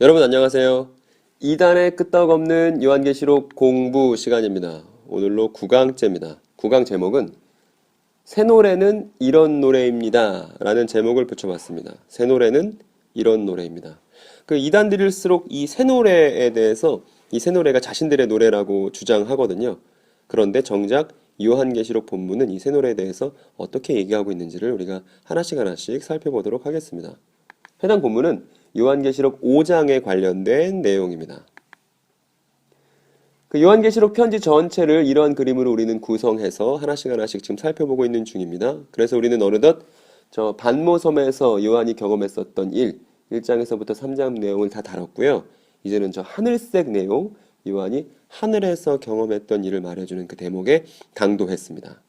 여러분 안녕하세요. 2단의 끄떡없는 요한계시록 공부 시간입니다. 오늘로 9강째입니다. 9강 제목은 새 노래는 이런 노래입니다. 라는 제목을 붙여봤습니다. 새 노래는 이런 노래입니다. 그 2단 들일수록 이 새 노래에 대해서 이 새 노래가 자신들의 노래라고 주장하거든요. 그런데 정작 요한계시록 본문은 이 새 노래에 대해서 어떻게 얘기하고 있는지를 우리가 하나씩 하나씩 살펴보도록 하겠습니다. 해당 본문은 요한계시록 5장에 관련된 내용입니다. 그 요한계시록 편지 전체를 이러한 그림으로 우리는 구성해서 하나씩 하나씩 지금 살펴보고 있는 중입니다. 그래서 우리는 어느덧 저 반모섬에서 요한이 경험했었던 일, 1장에서부터 3장 내용을 다 다뤘고요. 이제는 저 하늘색 내용, 요한이 하늘에서 경험했던 일을 말해주는 그 대목에 강도했습니다.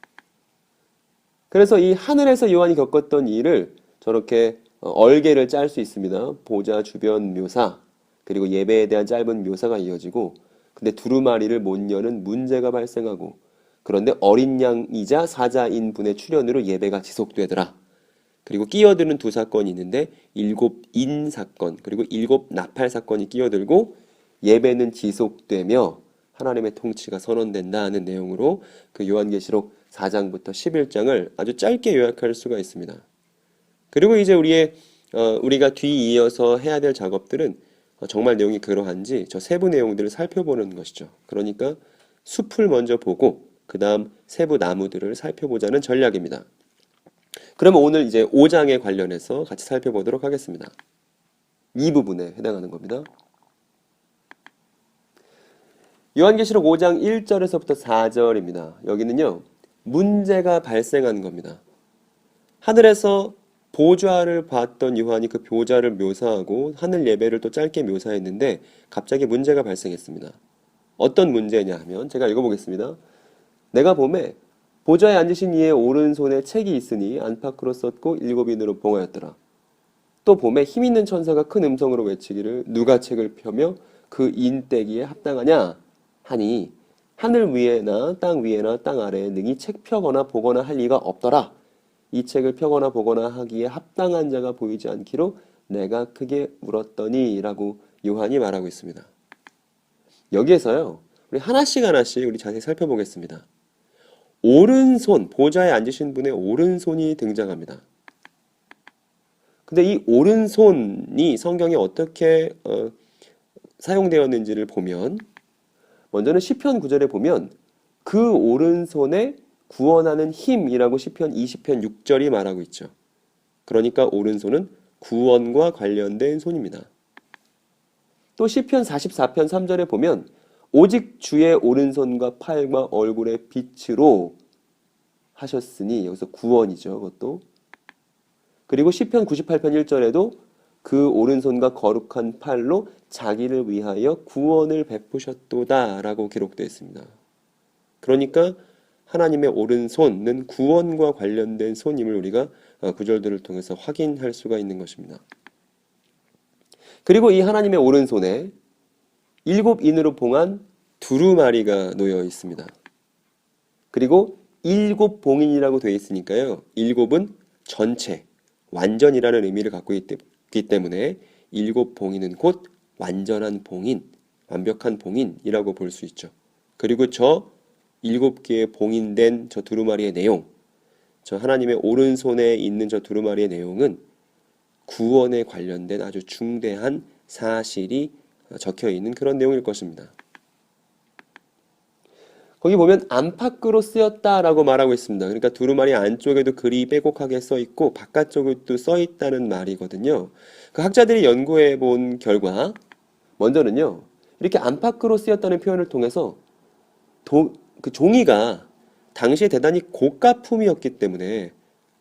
그래서 이 하늘에서 요한이 겪었던 일을 저렇게 어, 얼개를 짤 수 있습니다. 보좌 주변 묘사, 그리고 예배에 대한 짧은 묘사가 이어지고, 근데 두루마리를 못 여는 문제가 발생하고, 그런데 어린 양이자 사자인 분의 출현으로 예배가 지속되더라. 그리고 끼어드는 두 사건이 있는데 일곱 인 사건 그리고 일곱 나팔 사건이 끼어들고 예배는 지속되며 하나님의 통치가 선언된다는 내용으로 그 요한계시록 4장부터 11장을 아주 짧게 요약할 수가 있습니다. 그리고 이제 우리의 어, 우리가 뒤이어서 해야 될 작업들은 어, 정말 내용이 그러한지 저 세부 내용들을 살펴보는 것이죠. 그러니까 숲을 먼저 보고 그 다음 세부 나무들을 살펴보자는 전략입니다. 그러면 오늘 이제 5장에 관련해서 같이 살펴보도록 하겠습니다. 이 부분에 해당하는 겁니다. 요한계시록 5장 1절에서부터 4절입니다. 여기는요, 문제가 발생한 겁니다. 하늘에서 보좌를 봤던 요한이 그 보좌를 묘사하고 하늘 예배를 또 짧게 묘사했는데 갑자기 문제가 발생했습니다. 어떤 문제냐 하면 제가 읽어보겠습니다. 내가 봄에 보좌에 앉으신 이의 오른손에 책이 있으니 안팎으로 썼고 일곱 인으로 봉하였더라. 또 봄에 힘 있는 천사가 큰 음성으로 외치기를 누가 책을 펴며 그 인떼기에 합당하냐 하니 하늘 위에나 땅 위에나 땅 아래에 능히 책 펴거나 보거나 할 리가 없더라. 이 책을 펴거나 보거나 하기에 합당한 자가 보이지 않기로 내가 크게 울었더니 라고 요한이 말하고 있습니다. 여기에서요, 우리 하나씩 하나씩 우리 자세히 살펴보겠습니다. 오른손, 보좌에 앉으신 분의 오른손이 등장합니다. 근데 이 오른손이 성경에 어떻게 어, 사용되었는지를 보면 먼저는 시편 9절에 보면 그 오른손에 구원하는 힘이라고 시편 20편 6절이 말하고 있죠. 그러니까 오른손은 구원과 관련된 손입니다. 또 시편 44편 3절에 보면 오직 주의 오른손과 팔과 얼굴의 빛으로 하셨으니 여기서 구원이죠. 그것도 그리고 시편 98편 1절에도 그 오른손과 거룩한 팔로 자기를 위하여 구원을 베푸셨도다라고 기록되어 있습니다. 그러니까 하나님의 오른손은 구원과 관련된 손임을 우리가 어, 구절들을 통해서 확인할 수가 있는 것입니다. 그리고 이 하나님의 오른손에 일곱 인으로 봉한 두루마리가 놓여 있습니다. 그리고 일곱 봉인이라고 되어 있으니까요. 일곱은 전체, 완전이라는 의미를 갖고 있기 때문에 일곱 봉인은 곧 완전한 봉인, 완벽한 봉인이라고 볼 수 있죠. 그리고 저 일곱 개의 봉인된 저 두루마리의 내용, 저 하나님의 오른손에 있는 저 두루마리의 내용은 구원에 관련된 아주 중대한 사실이 적혀 있는 그런 내용일 것입니다. 거기 보면 안팎으로 쓰였다라고 말하고 있습니다. 그러니까 두루마리 안쪽에도 글이 빼곡하게 써 있고 바깥쪽에도 써 있다는 말이거든요. 그 학자들이 연구해 본 결과 먼저는요. 이렇게 안팎으로 쓰였다는 표현을 통해서 도, 그 종이가 당시에 대단히 고가품이었기 때문에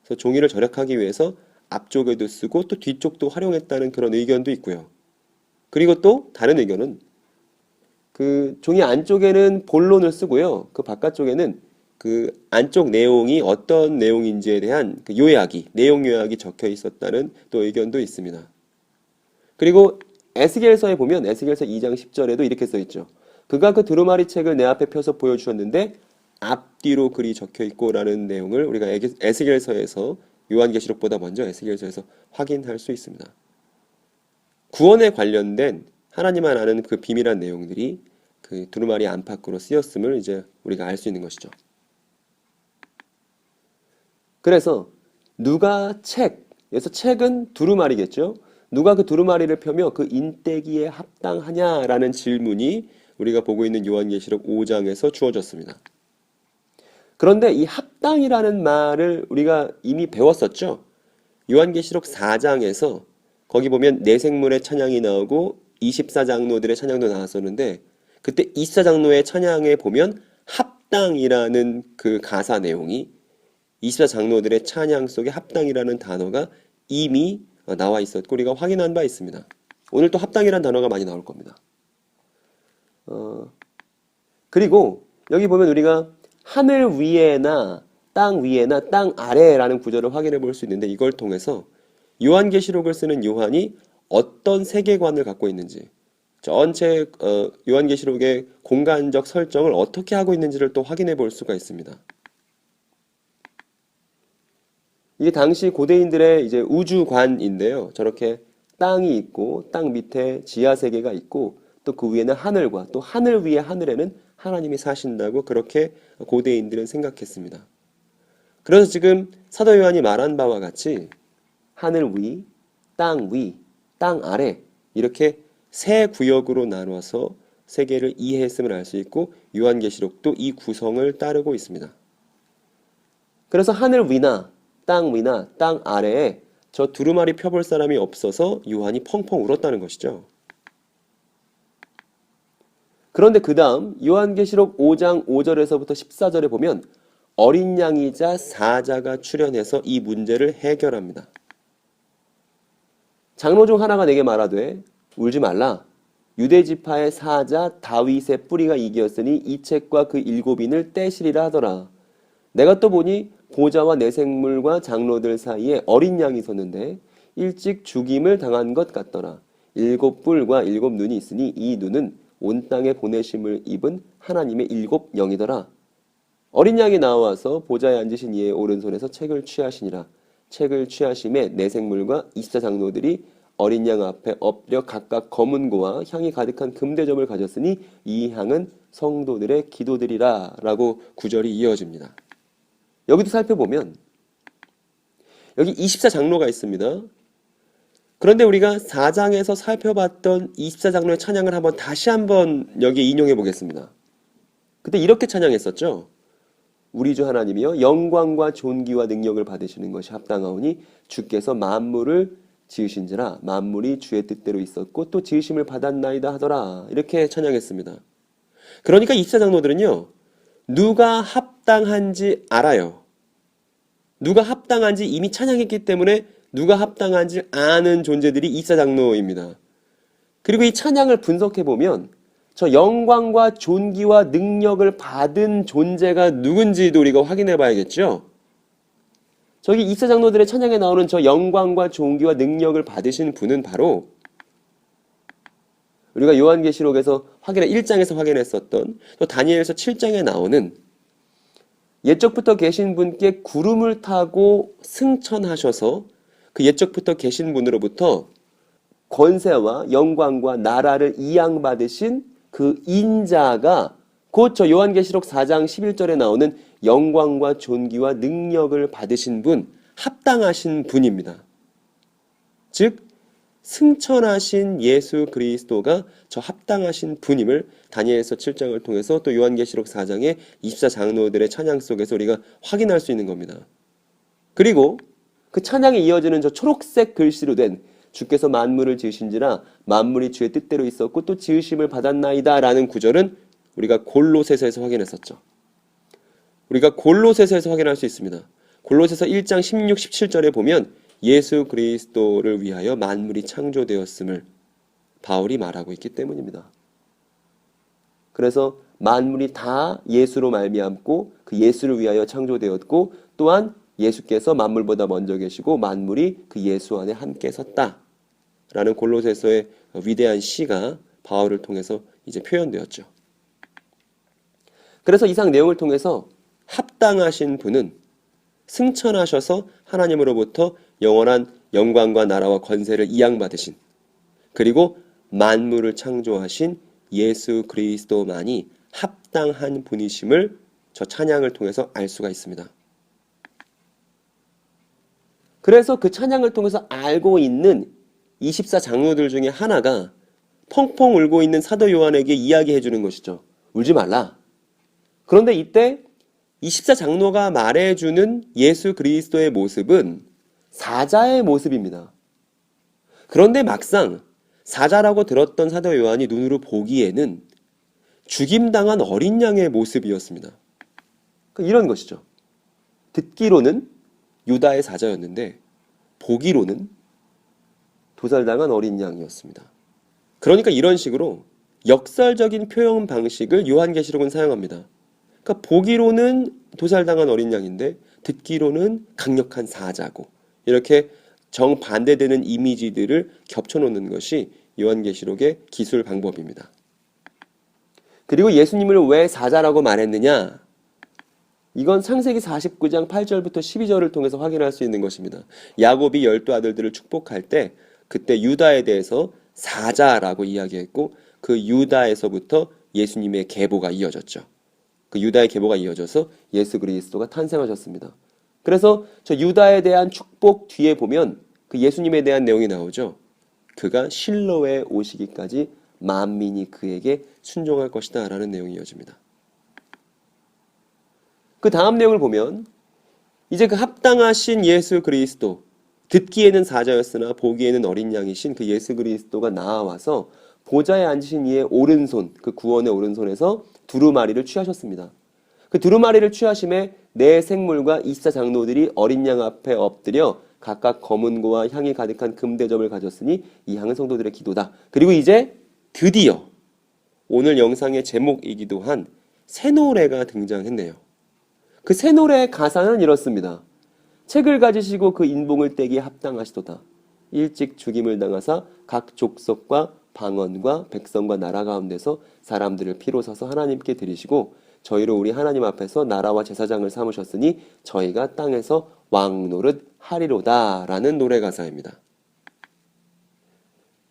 그래서 종이를 절약하기 위해서 앞쪽에도 쓰고 또 뒤쪽도 활용했다는 그런 의견도 있고요. 그리고 또 다른 의견은 그 종이 안쪽에는 본론을 쓰고요. 그 바깥쪽에는 그 안쪽 내용이 어떤 내용인지에 대한 그 요약이, 내용 요약이 적혀 있었다는 또 의견도 있습니다. 그리고 에스겔서에 보면 에스겔서 2장 10절에도 이렇게 써 있죠. 그가 그 두루마리 책을 내 앞에 펴서 보여주셨는데 앞뒤로 글이 적혀 있고라는 내용을 우리가 에스겔서에서 요한계시록보다 먼저 에스겔서에서 확인할 수 있습니다. 구원에 관련된 하나님만 아는 그 비밀한 내용들이 그 두루마리 안팎으로 쓰였음을 이제 우리가 알 수 있는 것이죠. 그래서 누가 책, 여기서 책은 두루마리겠죠. 누가 그 두루마리를 펴며 그 인대기에 합당하냐라는 질문이 우리가 보고 있는 요한계시록 5장에서 주어졌습니다. 그런데 이 합당이라는 말을 우리가 이미 배웠었죠. 요한계시록 4장에서 거기 보면 내생물의 찬양이 나오고 24장로들의 찬양도 나왔었는데 그때 24장로의 찬양에 보면 합당이라는 그 가사 내용이 24장로들의 찬양 속에 합당이라는 단어가 이미 나와 있었고 우리가 확인한 바 있습니다. 오늘 또 합당이라는 단어가 많이 나올 겁니다. 어, 그리고 여기 보면 우리가 하늘 위에나 땅 위에나 땅 아래라는 구절을 확인해 볼 수 있는데 이걸 통해서 요한계시록을 쓰는 요한이 어떤 세계관을 갖고 있는지 전체 어, 요한계시록의 공간적 설정을 어떻게 하고 있는지를 또 확인해 볼 수가 있습니다. 이게 당시 고대인들의 이제 우주관인데요. 저렇게 땅이 있고 땅 밑에 지하 세계가 있고 또 그 위에는 하늘과 또 하늘 위에 하늘에는 하나님이 사신다고 그렇게 고대인들은 생각했습니다. 그래서 지금 사도 요한이 말한 바와 같이 하늘 위, 땅 위, 땅 아래 이렇게 세 구역으로 나눠서 세계를 이해했음을 알 수 있고 요한계시록도 이 구성을 따르고 있습니다. 그래서 하늘 위나 땅 위나 땅 아래에 저 두루마리 펴볼 사람이 없어서 요한이 펑펑 울었다는 것이죠. 그런데 그 다음 요한계시록 5장 5절에서부터 14절에 보면 어린 양이자 사자가 출현해서 이 문제를 해결합니다. 장로 중 하나가 내게 말하되 울지 말라. 유대 지파의 사자 다윗의 뿌리가 이기었으니 이 책과 그 일곱인을 떼시리라 하더라. 내가 또 보니 보좌와 내생물과 장로들 사이에 어린 양이 섰는데 일찍 죽임을 당한 것 같더라. 일곱 뿔과 일곱 눈이 있으니 이 눈은 온 땅에 보내심을 입은 하나님의 일곱 영이더라. 어린 양이 나와서 보좌에 앉으신 이의 오른손에서 책을 취하시니라. 책을 취하심에 내 생물과 이스타 장로들이 어린 양 앞에 엎드려 각각 검은 고와 향이 가득한 금대접을 가졌으니 이 향은 성도들의 기도들이라 라고 구절이 이어집니다. 여기도 살펴보면 여기 24장로가 있습니다. 그런데 우리가 4장에서 살펴봤던 24장로의 찬양을 한번 다시 한번 여기 인용해 보겠습니다. 그때 이렇게 찬양했었죠. 우리 주 하나님이여 영광과 존귀와 능력을 받으시는 것이 합당하오니 주께서 만물을 지으신지라 만물이 주의 뜻대로 있었고 또 지으심을 받았나이다 하더라. 이렇게 찬양했습니다. 그러니까 24장로들은요. 누가 합당한지 알아요. 누가 합당한지 이미 찬양했기 때문에 누가 합당한지 아는 존재들이 24장로입니다. 그리고 이 찬양을 분석해 보면 저 영광과 존귀와 능력을 받은 존재가 누군지도 우리가 확인해 봐야겠죠. 저기 이사장로들의 찬양에 나오는 저 영광과 존귀와 능력을 받으신 분은 바로 우리가 요한계시록에서 확인해 1장에서 확인했었던 또 다니엘서 7장에 나오는 옛적부터 계신 분께 구름을 타고 승천하셔서 그 옛적부터 계신 분으로부터 권세와 영광과 나라를 이양받으신 그 인자가 곧 저 요한계시록 4장 11절에 나오는 영광과 존귀와 능력을 받으신 분, 합당하신 분입니다. 즉, 승천하신 예수 그리스도가 저 합당하신 분임을 다니엘서 7장을 통해서 또 요한계시록 4장의 24장로들의 찬양 속에서 우리가 확인할 수 있는 겁니다. 그리고 그 찬양에 이어지는 저 초록색 글씨로 된 주께서 만물을 지으신지라 만물이 주의 뜻대로 있었고 또 지으심을 받았나이다 라는 구절은 우리가 골로새서에서 확인했었죠. 우리가 골로새서에서 확인할 수 있습니다. 골로새서 1장 16, 17절에 보면 예수 그리스도를 위하여 만물이 창조되었음을 바울이 말하고 있기 때문입니다. 그래서 만물이 다 예수로 말미암고 그 예수를 위하여 창조되었고 또한 예수께서 만물보다 먼저 계시고 만물이 그 예수 안에 함께 섰다. 라는 골로새서의 위대한 시가 바울을 통해서 이제 표현되었죠. 그래서 이상 내용을 통해서 합당하신 분은 승천하셔서 하나님으로부터 영원한 영광과 나라와 권세를 이양받으신 그리고 만물을 창조하신 예수 그리스도만이 합당한 분이심을 저 찬양을 통해서 알 수가 있습니다. 그래서 그 찬양을 통해서 알고 있는 24 장로들 중에 하나가 펑펑 울고 있는 사도 요한에게 이야기해 주는 것이죠. 울지 말라. 그런데 이때 24 장로가 말해 주는 예수 그리스도의 모습은 사자의 모습입니다. 그런데 막상 사자라고 들었던 사도 요한이 눈으로 보기에는 죽임당한 어린 양의 모습이었습니다. 그러니까 이런 것이죠. 듣기로는 유다의 사자였는데 보기로는 도살당한 어린 양이었습니다. 그러니까 이런 식으로 역설적인 표현 방식을 요한계시록은 사용합니다. 그러니까 보기로는 도살당한 어린 양인데 듣기로는 강력한 사자고 이렇게 정반대되는 이미지들을 겹쳐놓는 것이 요한계시록의 기술 방법입니다. 그리고 예수님을 왜 사자라고 말했느냐? 이건 창세기 49장 8절부터 12절을 통해서 확인할 수 있는 것입니다. 야곱이 열두 아들들을 축복할 때 그때 유다에 대해서 사자라고 이야기했고 그 유다에서부터 예수님의 계보가 이어졌죠. 그 유다의 계보가 이어져서 예수 그리스도가 탄생하셨습니다. 그래서 저 유다에 대한 축복 뒤에 보면 그 예수님에 대한 내용이 나오죠. 그가 실로에 오시기까지 만민이 그에게 순종할 것이다 라는 내용이 이어집니다. 그 다음 내용을 보면 이제 그 합당하신 예수 그리스도 듣기에는 사자였으나 보기에는 어린 양이신 그 예수 그리스도가 나와서 보좌에 앉으신 이의 오른손 그 구원의 오른손에서 두루마리를 취하셨습니다. 그 두루마리를 취하심에 네 생물과 이사 장로들이 어린 양 앞에 엎드려 각각 검은 고와 향이 가득한 금대접을 가졌으니 이 향은 성도들의 기도다. 그리고 이제 드디어 오늘 영상의 제목이기도 한 새 노래가 등장했네요. 그 새 노래의 가사는 이렇습니다. 책을 가지시고 그 인봉을 떼기에 합당하시도다. 일찍 죽임을 당하사 각 족속과 방언과 백성과 나라 가운데서 사람들을 피로 사서 하나님께 드리시고 저희로 우리 하나님 앞에서 나라와 제사장을 삼으셨으니 저희가 땅에서 왕 노릇 하리로다라는 노래 가사입니다.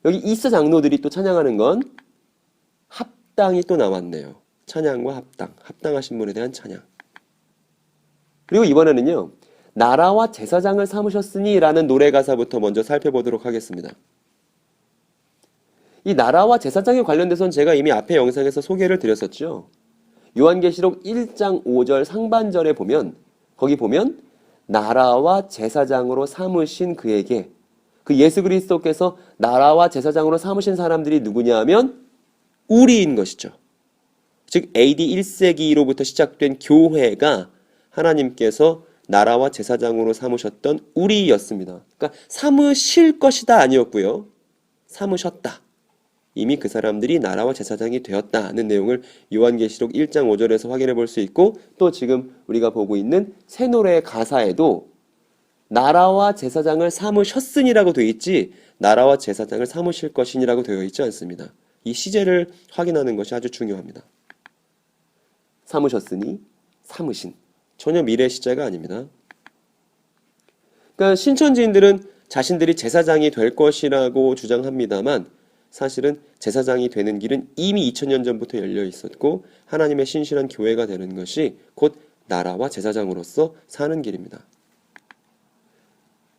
여기 이스 장로들이 또 찬양하는 건 합당이 또 나왔네요. 찬양과 합당, 합당하신 분에 대한 찬양. 그리고 이번에는요. 나라와 제사장을 삼으셨으니 라는 노래 가사부터 먼저 살펴보도록 하겠습니다. 이 나라와 제사장에 관련돼서는 제가 이미 앞에 영상에서 소개를 드렸었죠. 요한계시록 1장 5절 상반절에 보면 거기 보면 나라와 제사장으로 삼으신 그에게 그 예수 그리스도께서 나라와 제사장으로 삼으신 사람들이 누구냐 하면 우리인 것이죠. 즉 AD 1세기로부터 시작된 교회가 하나님께서 나라와 제사장으로 삼으셨던 우리였습니다. 그러니까 삼으실 것이다 아니었고요. 삼으셨다. 이미 그 사람들이 나라와 제사장이 되었다는 내용을 요한계시록 1장 5절에서 확인해 볼 수 있고 또 지금 우리가 보고 있는 새 노래의 가사에도 나라와 제사장을 삼으셨으니라고 되어 있지 나라와 제사장을 삼으실 것이니라고 되어 있지 않습니다. 이 시제를 확인하는 것이 아주 중요합니다. 삼으셨으니 삼으신 전혀 미래 시제가 아닙니다. 그러니까 신천지인들은 자신들이 제사장이 될 것이라고 주장합니다만 사실은 제사장이 되는 길은 이미 2000년 전부터 열려 있었고 하나님의 신실한 교회가 되는 것이 곧 나라와 제사장으로서 사는 길입니다.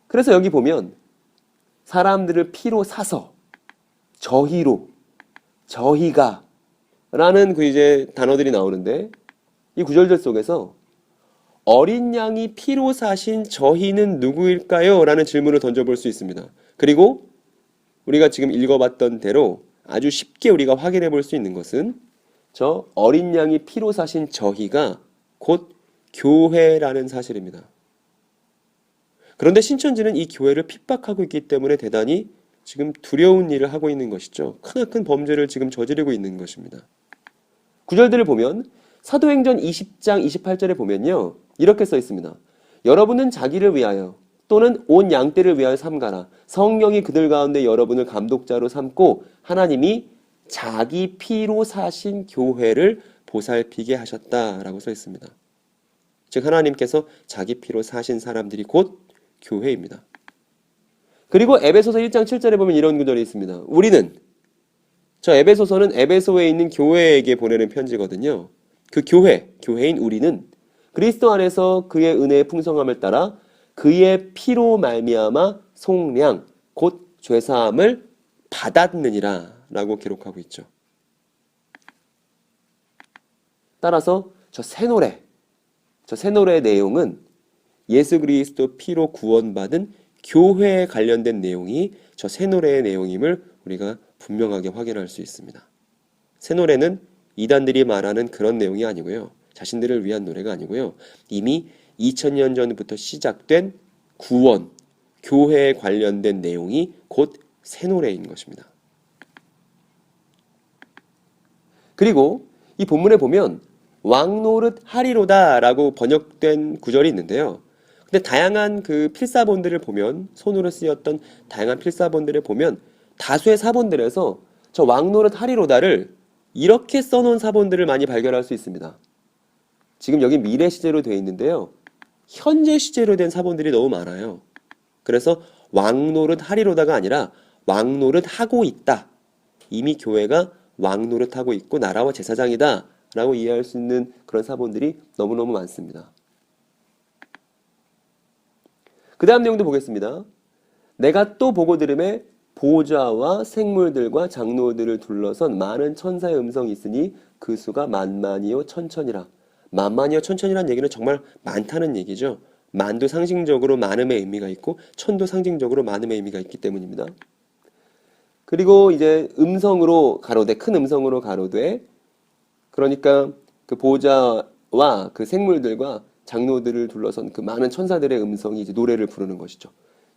그래서 여기 보면 사람들을 피로 사서 저희로 저희가 라는 그 이제 단어들이 나오는데 이 구절들 속에서 어린 양이 피로 사신 저희는 누구일까요? 라는 질문을 던져볼 수 있습니다. 그리고 우리가 지금 읽어봤던 대로 아주 쉽게 우리가 확인해 볼 수 있는 것은 저 어린 양이 피로 사신 저희가 곧 교회라는 사실입니다. 그런데 신천지는 이 교회를 핍박하고 있기 때문에 대단히 지금 두려운 일을 하고 있는 것이죠. 크나큰 범죄를 지금 저지르고 있는 것입니다. 구절들을 보면 사도행전 20장 28절에 보면요. 이렇게 써 있습니다. 여러분은 자기를 위하여 또는 온 양떼를 위하여 삼가라. 성령이 그들 가운데 여러분을 감독자로 삼고 하나님이 자기 피로 사신 교회를 보살피게 하셨다라고 써 있습니다. 즉 하나님께서 자기 피로 사신 사람들이 곧 교회입니다. 그리고 에베소서 1장 7절에 보면 이런 구절이 있습니다. 우리는 저 에베소서는 에베소에 있는 교회에게 보내는 편지거든요. 그 교회, 교회인 우리는 그리스도 안에서 그의 은혜의 풍성함을 따라 그의 피로 말미암아 속량 곧 죄사함을 받았느니라라고 기록하고 있죠. 따라서 저 새 노래, 저 새 노래의 내용은 예수 그리스도 피로 구원받은 교회에 관련된 내용이 저 새 노래의 내용임을 우리가 분명하게 확인할 수 있습니다. 새 노래는 이단들이 말하는 그런 내용이 아니고요. 자신들을 위한 노래가 아니고요. 이미 2000년 전부터 시작된 구원, 교회에 관련된 내용이 곧 새 노래인 것입니다. 그리고 이 본문에 보면 왕노릇 하리로다라고 번역된 구절이 있는데요. 근데 다양한 그 필사본들을 보면 손으로 쓰였던 다양한 필사본들을 보면 다수의 사본들에서 저 왕노릇 하리로다를 이렇게 써놓은 사본들을 많이 발견할 수 있습니다. 지금 여기 미래 시제로 되어 있는데요. 현재 시제로 된 사본들이 너무 많아요. 그래서 왕노릇 하리로다가 아니라 왕노릇 하고 있다. 이미 교회가 왕노릇 하고 있고 나라와 제사장이다. 라고 이해할 수 있는 그런 사본들이 너무너무 많습니다. 그 다음 내용도 보겠습니다. 내가 또 보고 들음에 보좌와 생물들과 장로들을 둘러선 많은 천사의 음성이 있으니 그 수가 만만이요 천천이라. 만만이요 천천이라는 얘기는 정말 많다는 얘기죠. 만도 상징적으로 많음의 의미가 있고 천도 상징적으로 많음의 의미가 있기 때문입니다. 그리고 이제 음성으로 가로되 큰 음성으로 가로되 그러니까 그 보좌와 그 생물들과 장로들을 둘러선 그 많은 천사들의 음성이 이제 노래를 부르는 것이죠.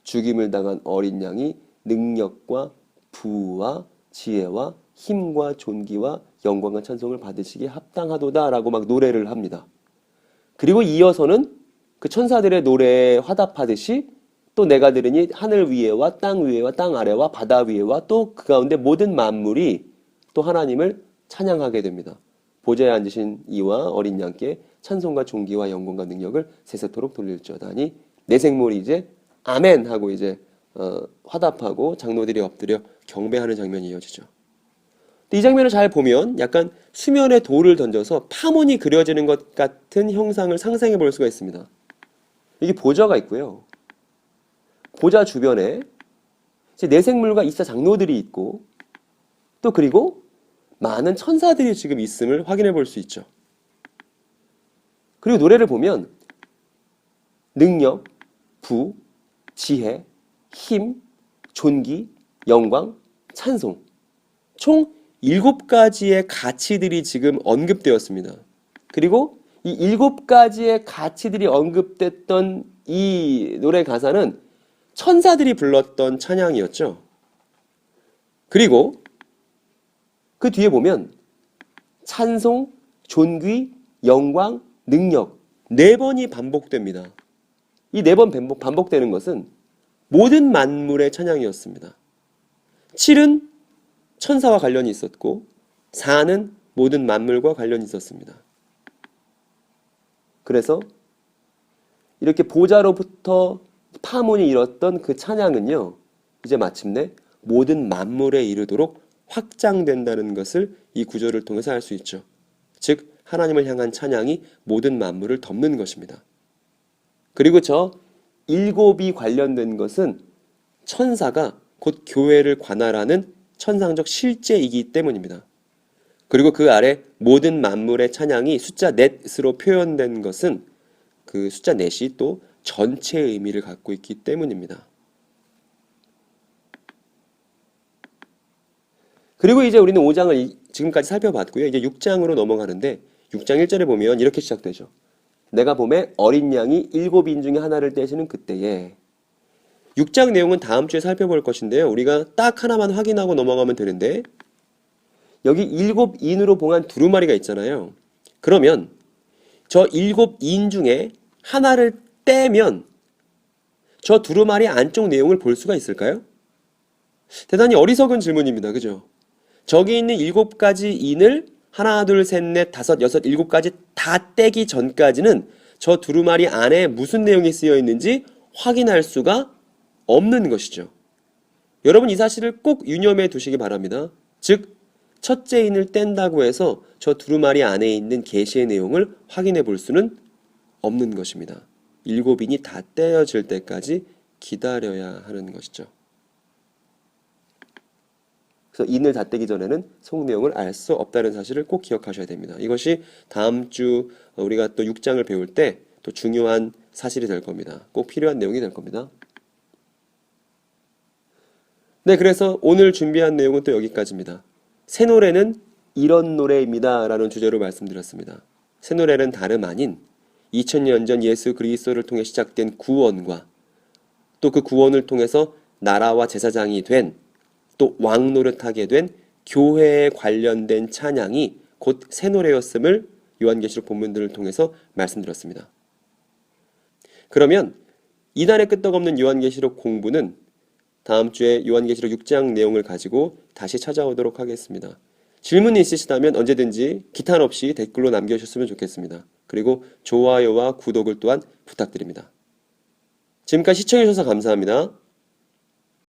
죽임을 당한 어린 양이 능력과 부와 지혜와 힘과 존귀와 영광과 찬송을 받으시기에 합당하도다라고 막 노래를 합니다. 그리고 이어서는 그 천사들의 노래에 화답하듯이 또 내가 들으니 하늘 위에와 땅 위에와 땅 아래와 바다 위에와 또 그 가운데 모든 만물이 또 하나님을 찬양하게 됩니다. 보좌에 앉으신 이와 어린 양께 찬송과 존귀와 영광과 능력을 세세토록 돌릴지어다니 내 생물이 이제 아멘 하고 이제 어, 화답하고 장로들이 엎드려 경배하는 장면이 이어지죠. 이 장면을 잘 보면 약간 수면에 돌을 던져서 파문이 그려지는 것 같은 형상을 상상해 볼 수가 있습니다. 이게 보좌가 있고요. 보좌 주변에 내생물과 이사 장로들이 있고 또 그리고 많은 천사들이 지금 있음을 확인해 볼 수 있죠. 그리고 노래를 보면 능력, 부, 지혜, 힘, 존귀, 영광, 찬송 총 일곱 가지의 가치들이 지금 언급되었습니다. 그리고 이 일곱 가지의 가치들이 언급됐던 이 노래 가사는 천사들이 불렀던 찬양이었죠. 그리고 그 뒤에 보면 찬송, 존귀, 영광, 능력 네 번이 반복됩니다. 이 네 번 반복, 반복되는 것은 모든 만물의 찬양이었습니다. 7은 천사와 관련이 있었고 4는 모든 만물과 관련이 있었습니다. 그래서 이렇게 보좌로부터 파문이 일었던 그 찬양은요. 이제 마침내 모든 만물에 이르도록 확장된다는 것을 이 구절을 통해서 알 수 있죠. 즉 하나님을 향한 찬양이 모든 만물을 덮는 것입니다. 그리고 저 일곱이 관련된 것은 천사가 곧 교회를 관할하는 천상적 실제이기 때문입니다. 그리고 그 아래 모든 만물의 찬양이 숫자 넷으로 표현된 것은 그 숫자 넷이 또 전체의 의미를 갖고 있기 때문입니다. 그리고 이제 우리는 5장을 지금까지 살펴봤고요. 이제 6장으로 넘어가는데 6장 1절에 보면 이렇게 시작되죠. 내가 봄에 어린 양이 일곱 인 중에 하나를 떼시는 그때에 6장 내용은 다음 주에 살펴볼 것인데요. 우리가 딱 하나만 확인하고 넘어가면 되는데 여기 일곱 인으로 봉한 두루마리가 있잖아요. 그러면 저 일곱 인 중에 하나를 떼면 저 두루마리 안쪽 내용을 볼 수가 있을까요? 대단히 어리석은 질문입니다. 그죠? 저기 있는 일곱 가지 인을 하나, 둘, 셋, 넷, 다섯, 여섯, 일곱 가지 다 떼기 전까지는 저 두루마리 안에 무슨 내용이 쓰여 있는지 확인할 수가 없는 것이죠. 여러분 이 사실을 꼭 유념해 두시기 바랍니다. 즉 첫째 인을 뗀다고 해서 저 두루마리 안에 있는 계시의 내용을 확인해 볼 수는 없는 것입니다. 일곱 인이 다 떼어질 때까지 기다려야 하는 것이죠. 그래서 인을 다 떼기 전에는 속 내용을 알 수 없다는 사실을 꼭 기억하셔야 됩니다. 이것이 다음 주 우리가 또 6장을 배울 때 또 중요한 사실이 될 겁니다. 꼭 필요한 내용이 될 겁니다. 네, 그래서 오늘 준비한 내용은 또 여기까지입니다. 새 노래는 이런 노래입니다. 라는 주제로 말씀드렸습니다. 새 노래는 다름 아닌 2000년 전 예수 그리스도를 통해 시작된 구원과 또 그 구원을 통해서 나라와 제사장이 된 또 왕 노릇하게 된 교회에 관련된 찬양이 곧 새 노래였음을 요한계시록 본문들을 통해서 말씀드렸습니다. 그러면 이단의 끄떡없는 요한계시록 공부는 다음 주에 요한계시록 6장 내용을 가지고 다시 찾아오도록 하겠습니다. 질문이 있으시다면 언제든지 기탄 없이 댓글로 남겨주셨으면 좋겠습니다. 그리고 좋아요와 구독을 또한 부탁드립니다. 지금까지 시청해주셔서 감사합니다.